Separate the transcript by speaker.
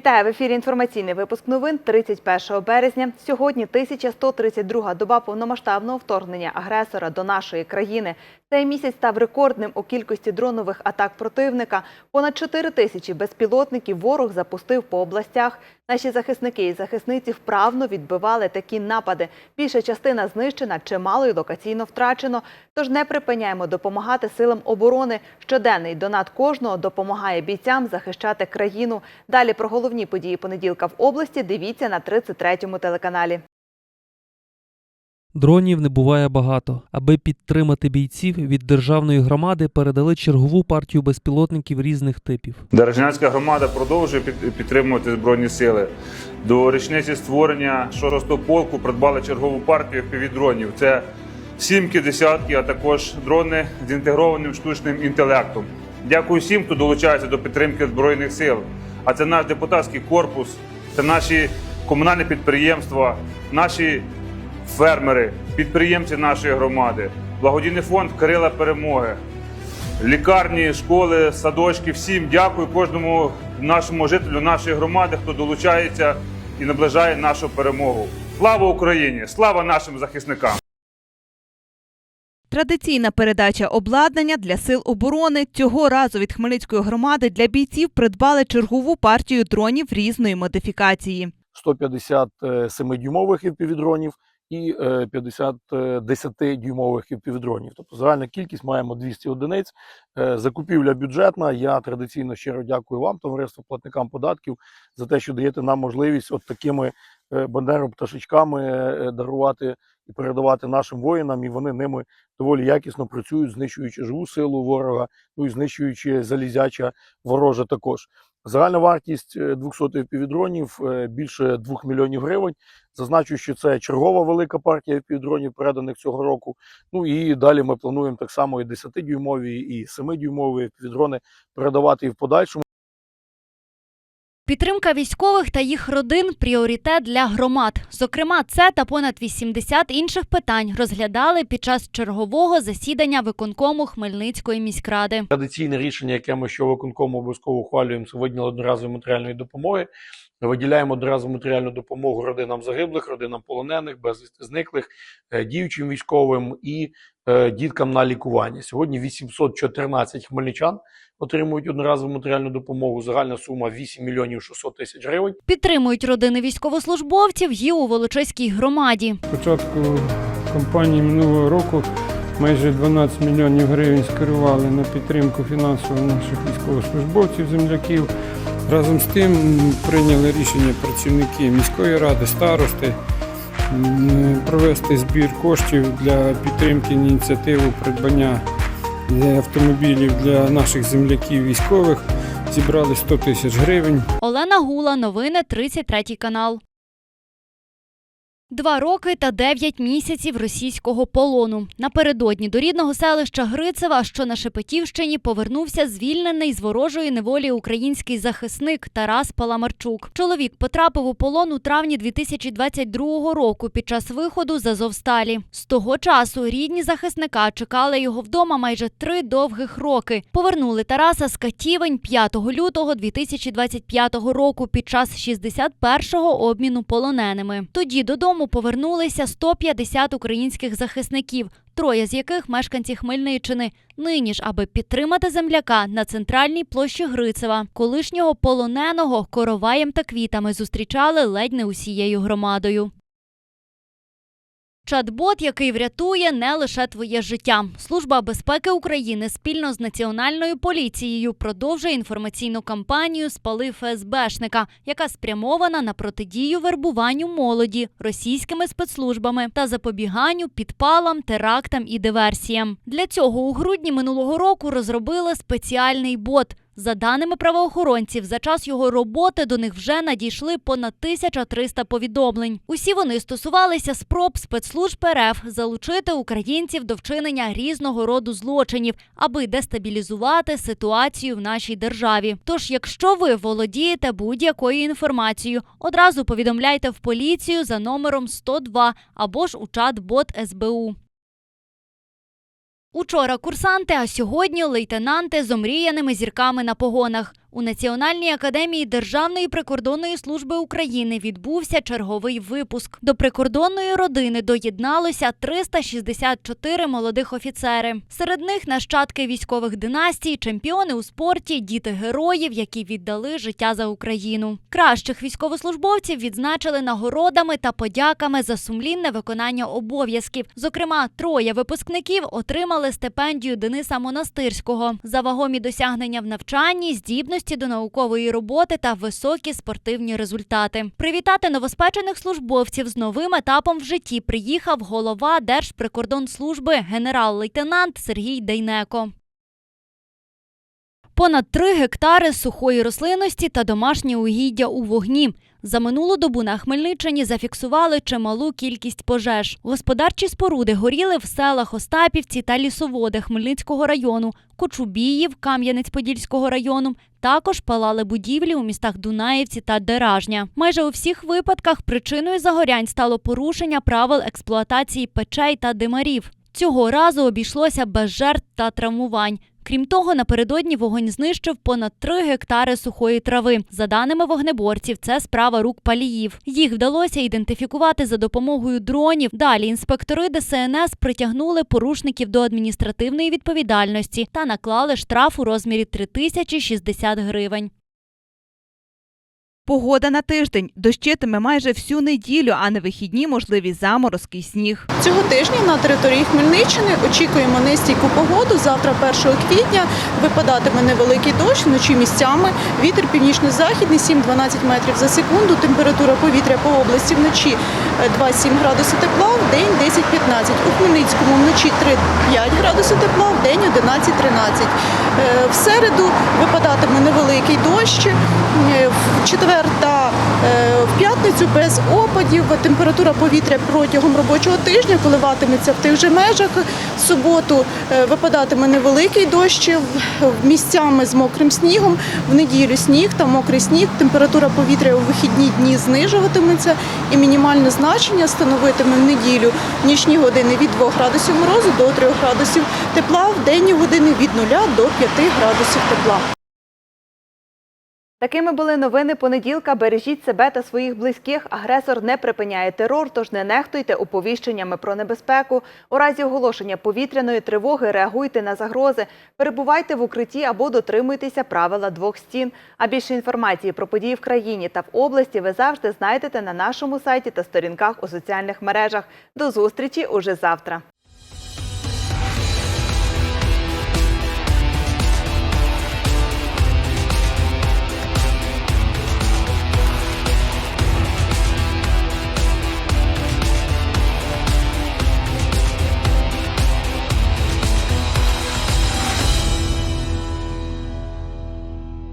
Speaker 1: Вітаю в ефірі. Інформаційний випуск новин 31 березня. Сьогодні 1132 доба повномасштабного вторгнення агресора до нашої країни. Цей місяць став рекордним у кількості дронових атак противника. Понад 4 тисячі безпілотників ворог запустив по областях. Наші захисники і захисниці вправно відбивали такі напади. Більша частина знищена, чимало й локаційно втрачено. Тож не припиняємо допомагати силам оборони. Щоденний донат кожного допомагає бійцям захищати країну. Далі про головні події понеділка в області дивіться на 33-му телеканалі.
Speaker 2: Дронів не буває багато. Аби підтримати бійців від державної громади, передали чергову партію безпілотників різних типів.
Speaker 3: Дорожнянська громада продовжує під- підтримувати збройні сили. До річниці створення 6-го полку придбали чергову партію півдронів. Це сімки, десятки, а також дрони з інтегрованим штучним інтелектом. Дякую всім, хто долучається до підтримки збройних сил. А це наш депутатський корпус, це наші комунальні підприємства, наші фермери, підприємці нашої громади, благодійний фонд Кирила Перемоги лікарні, школи, садочки. Всім дякую кожному нашому жителю нашої громади, хто долучається і наближає нашу перемогу. Слава Україні! Слава нашим захисникам!
Speaker 1: Традиційна передача обладнання для сил оборони цього разу від Хмельницької громади для бійців придбали чергову партію дронів різної модифікації.
Speaker 4: 150 7-дюймових FPV-дронів і е, 50 10-дюймових FPV-дронів. Тобто загальна кількість маємо 200 одиниць. Е, Закупівля бюджетна. Я традиційно щиро дякую вам, товариство платникам податків, за те, що даєте нам можливість от такими е, бандеропташечками е, дарувати і передавати нашим воїнам, і вони ними доволі якісно працюють, знищуючи живу силу ворога, ну і знищуючи залізяча ворожа також. Загальна вартість е, 200 півдронів більше 2 мільйонів гривень. Зазначу, що це чергова велика партія півдронів, переданих цього року. Ну і далі ми плануємо так само і 10-дюймові, і 7-дюймові півдрони передавати і в подальшому.
Speaker 5: Підтримка військових та їх родин пріоритет для громад. Зокрема, це та понад 80 інших питань розглядали під час чергового засідання виконкому Хмельницької міськради.
Speaker 4: Традиційне рішення, яке ми що виконкому обов'язково ухвалюємо, це виділення одноразової матеріальної допомоги. Виділяємо одноразову матеріальну допомогу родинам загиблих, родинам полонених, безвісти зниклих, е, діючим військовим і е, діткам на лікування. Сьогодні 814 хмельничан отримують одноразову матеріальну допомогу. Загальна сума 8 мільйонів 600 тисяч гривень.
Speaker 5: Підтримують родини військовослужбовців і у Волочиській громаді.
Speaker 6: початку кампанії минулого року майже 12 мільйонів гривень скерували на підтримку фінансово наших військовослужбовців, земляків. Разом з тим прийняли рішення працівники міської ради, старости провести збір коштів для підтримки ініціативу придбання е, автомобілів для наших земляків військових. Зібрали 100 тисяч гривень.
Speaker 5: Олена Гула, новини 33 канал. Два роки та дев'ять місяців російського полону. Напередодні до рідного селища Грицева, що на Шепетівщині, повернувся звільнений з ворожої неволі український захисник Тарас Паламарчук. Чоловік потрапив у полон у травні 2022 року під час виходу з Азовсталі. З того часу рідні захисника чекали його вдома майже три довгих роки. Повернули Тараса з Катівень 5 лютого 2025 року під час 61-го обміну полоненими. Тоді додому повернулися 150 українських захисників, троє з яких мешканці Хмельниччини. Нині ж, аби підтримати земляка на центральній площі Грицева, колишнього полоненого короваєм та квітами зустрічали ледь не усією громадою. Чат-бот, який врятує не лише твоє життя. Служба безпеки України спільно з національною поліцією продовжує інформаційну кампанію Спали ФСБшника, яка спрямована на протидію вербуванню молоді російськими спецслужбами та запобіганню підпалам, терактам і диверсіям. Для цього у грудні минулого року розробили спеціальний бот. За даними правоохоронців, за час його роботи до них вже надійшли понад 1300 повідомлень. Усі вони стосувалися спроб спецслужб РФ залучити українців до вчинення різного роду злочинів, аби дестабілізувати ситуацію в нашій державі. Тож, якщо ви володієте будь-якою інформацією, одразу повідомляйте в поліцію за номером 102 або ж у чат-бот СБУ. Учора курсанти, а сьогодні лейтенанти з омріяними зірками на погонах. У Національній академії Державної прикордонної служби України відбувся черговий випуск. До прикордонної родини доєдналося 364 молодих офіцери. Серед них нащадки військових династій, чемпіони у спорті, діти героїв, які віддали життя за Україну. Кращих військовослужбовців відзначили нагородами та подяками за сумлінне виконання обов'язків. Зокрема, троє випускників отримали стипендію Дениса Монастирського за вагомі досягнення в навчанні, здібності до наукової роботи та високі спортивні результати. Привітати новоспечених службовців з новим етапом в житті приїхав голова Держприкордонслужби генерал-лейтенант Сергій Дейнеко. Понад три гектари сухої рослинності та домашнє угіддя у вогні. За минулу добу на Хмельниччині зафіксували чималу кількість пожеж. Господарчі споруди горіли в селах Остапівці та Лісоводи Хмельницького району, Кочубіїв, Кам'янець-Подільського району. Також палали будівлі у містах Дунаївці та Деражня. Майже у всіх випадках причиною загорянь стало порушення правил експлуатації печей та димарів. Цього разу обійшлося без жертв та травмувань. Крім того, напередодні вогонь знищив понад 3 гектари сухої трави. За даними вогнеборців, це справа рук паліїв. Їх вдалося ідентифікувати за допомогою дронів. Далі інспектори ДСНС притягнули порушників до адміністративної відповідальності та наклали штраф у розмірі 3060 гривень.
Speaker 1: Погода на тиждень. Дощитиме майже всю неділю, а на вихідні можливі заморозки й сніг.
Speaker 7: Цього тижня на території Хмельниччини очікуємо нестійку погоду. Завтра, 1 квітня, випадатиме невеликий дощ, вночі місцями. Вітер північно-західний 7-12 метрів за секунду. Температура повітря по області вночі е, 2-7 градусів тепла, в день 10-15. У Хмельницькому вночі 3-5 градусів тепла, в день 11-13. Е, В середу випадатиме невеликий дощ. Е, В четвер та е, в п'ятницю без опадів. Температура повітря протягом робочого тижня коливатиметься в тих же межах. В суботу е, випадатиме невеликий дощ в- місцями з мокрим снігом. В неділю сніг та мокрий сніг. Температура повітря у вихідні дні знижуватиметься і мінімальне значення становитиме в неділю в нічні години від 2 градусів морозу до 3 градусів тепла, в денні години від 0 до 5 градусів тепла.
Speaker 1: Такими були новини понеділка. Бережіть себе та своїх близьких. Агресор не припиняє терор, тож не нехтуйте оповіщеннями про небезпеку. У разі оголошення повітряної тривоги реагуйте на загрози, перебувайте в укритті або дотримуйтеся правила двох стін. А більше інформації про події в країні та в області ви завжди знайдете на нашому сайті та сторінках у соціальних мережах. До зустрічі уже завтра.